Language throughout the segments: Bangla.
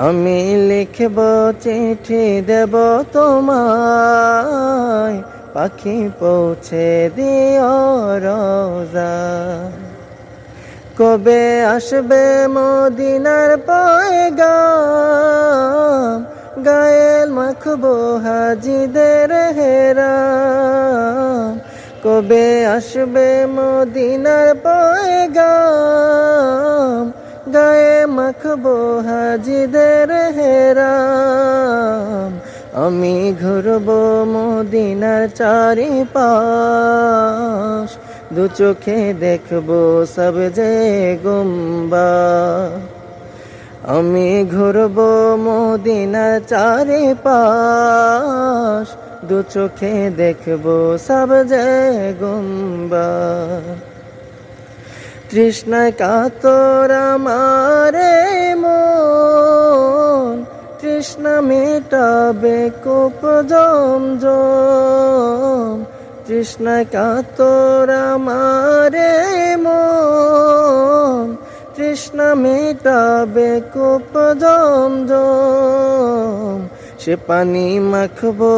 আমি লিখব চিঠি দেব তোমায়। পাখি পৌঁছে দিও রোজা। কবে আসবে মদিনার পয়গাম? গায়েল মাখবো হাজিদের হেরাম। কবে আসবে মদিনার পয়গাম? গায়ে মাখবো হাজিদের হেরাম। আমি ঘুরব মদিনার চারি পাশ দু চোখে দেখব সব যে গুম্বা। আমি ঘুরব মদিনার চারি পাশ দু চোখে দেখব সব যে গুম্বা। তৃষ্ণায় কাতর আমারে মন। তৃষ্ণা মেটাবে কোপ জম জম তৃষ্ণায় কাতর আমারে মন। তৃষ্ণা মেটাবে কোপ জম জম সে পানি মাখবো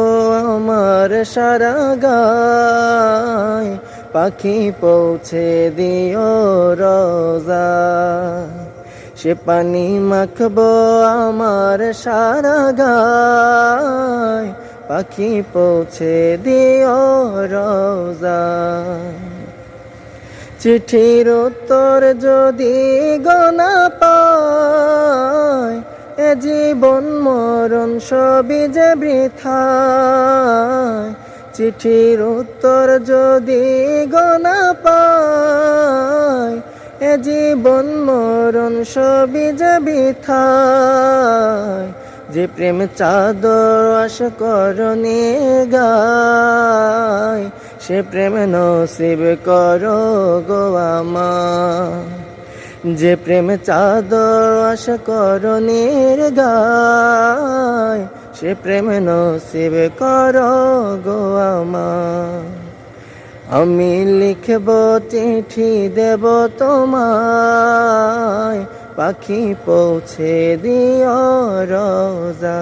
আমার সারা গায় পাখি পৌঁছে দিও রোজা। সে পানি মাখবো আমার সারা গায়। পাখি পৌঁছে দিও রোজা। চিঠির উত্তর যদি গনা পায়, এ জীবন মরণ সবই যে বৃথায় চিঠির উত্তর যদি গনা পায়, এ জীবন মরণ সবই যে বৃথায়। যে প্রেম চাদর আশ করণে গায়, সে প্রেম নসিব কর গো যে প্রেম চাদর আশ করণের গায় সে প্রেম নসিব কর গো আমি লিখব চিঠি দেব তোমায় পাখি পৌঁছে দিয় রোজা।